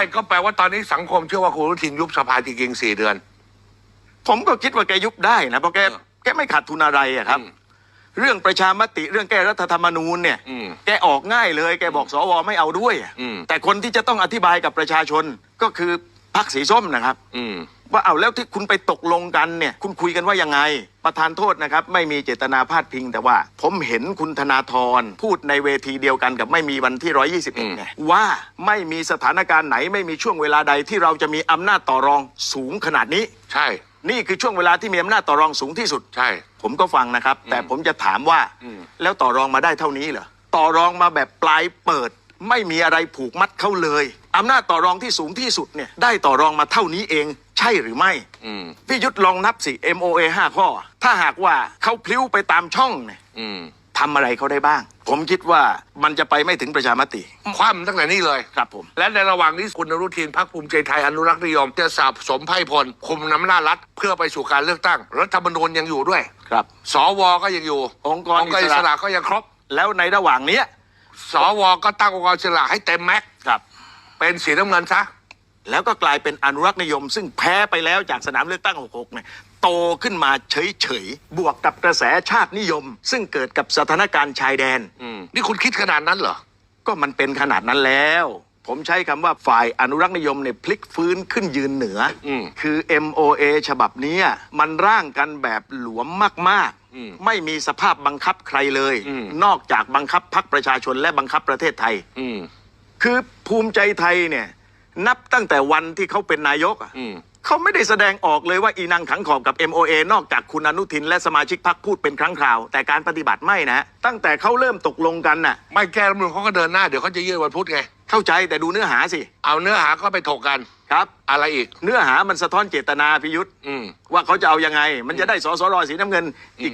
ไม่ก็แปลว่าตอนนี้สังคมเชื่อว่าคุณอนุทินยุบสภาจริงๆสี่เดือน ผมก็คิดว่าแกยุบได้นะเพราะแกเออแกไม่ขาดทุนอะไรอะครับอืมเรื่องประชามติเรื่องแก้รัฐธรรมนูญเนี่ย อืมแกออกง่ายเลย แกบอกสวไม่เอาด้วยอะอืม แต่คนที่จะต้องอธิบายกับประชาชนก็คือ พรรคสีส้มนะครับ อืม ว่าเอาแล้วที่คุณไปตกลงกันเนี่ย คุณคุยกันว่ายังไง ประธานโทษนะครับ ไม่มีเจตนาพาดพิง แต่ว่า ผมเห็นคุณธนาธรพูดในเวทีเดียวกันกับไม่มีวันที่อืม121ไงว่าไม่มีสถานการณ์ไหนไม่มีช่วงเวลาใดที่เราจะมีอำนาจต่อรองสูงขนาดนี้ ใช่ นี่คือช่วงเวลาที่มีอำนาจต่อรองสูงที่สุด ใช่ ผมก็ฟังนะครับ แต่ผมจะถามว่าอืม แล้วต่อรองมาได้เท่านี้เหรอต่อรองมาแบบปลายเปิด ไม่มีอะไรผูกมัดเขาเลย อำนาจต่อรองที่สูงที่สุดเนี่ยได้ต่อรองมาเท่านี้เองใช่หรือไม่อืมพี่ยุทธลองนับสิ MOA 5 ข้อ ถ้าหากว่าเขาพลิ้วไปตามช่องเนี่ยอืมทำอะไรเขาได้บ้าง ผมคิดว่ามันจะไปไม่ถึงประชามติคว่ำตั้งแต่นี้เลย ครับผม และในระหว่างนี้คุณอนุทินพรรคภูมิใจไทยอนุรักษ์นิยม จะสับสมไพร่พล คุมน้ำหน้าจรัฐเพื่อไปสู่การเลือกตั้ง รัฐธรรมนูญยังอยู่ด้วย ครับ สวก็ยังอยู่องค์กรองค์กรอิอิสสระระ ก็ยังครบ แล้วในระหว่างเนี้ยสวก็ตั้งองค์กรอิสระให้เต็มแม็กซ์ครับ เป็นสีน้ำเงินซะ แล้วก็กลายเป็นอนุรักษ์นิยม ซึ่งแพ้ไปแล้วจากสนามเลือกตั้ง 66 เนี่ยโตขึ้นมาเฉยๆ บวกกับกระแสชาตินิยม ซึ่งเกิดกับสถานการณ์ชายแดนอืมนี่คุณคิดขนาดนั้นเหรอ ก็มันเป็นขนาดนั้นแล้ว ผมใช้คำว่าฝ่ายอนุรักษ์นิยมเนี่ยพลิกฟื้นขึ้นยืนเหนืออมคือ MOA ฉบับเนี้ยมันร่างกันแบบหลวมมากอืมๆ ไม่มีสภาพบังคับใครเลย อืม นอกจากบังคับพรรคประชาชนและบังคับประเทศไทย อืม คือภูมิใจไทยเนี่ย นับตั้งแต่วันที่เขาเป็นนายกอะอืม เขาไม่ได้แสดงออกเลยว่าอีนางขังขอบกับ MOA นอกจากคุณอนุทินและสมาชิกพรรคพูดเป็นครั้งคราว แต่การปฏิบัติไม่นะตั้งแต่เขาเริ่มตกลงกันน่ะ ไม่แก้รัฐธรรมนูญเขาก็เดินหน้าเดี๋ยวเขาจะยื่นวันพุธไง เข้าใจแต่ดูเนื้อหาสิเอาเนื้อหาก็ไปถกกัน ครับ อะไรอีก เนื้อหามันสะท้อนเจตนาพิยุทธ์อืม ว่าเขาจะเอายังไง มันจะได้สสรสีน้ำเงินอีก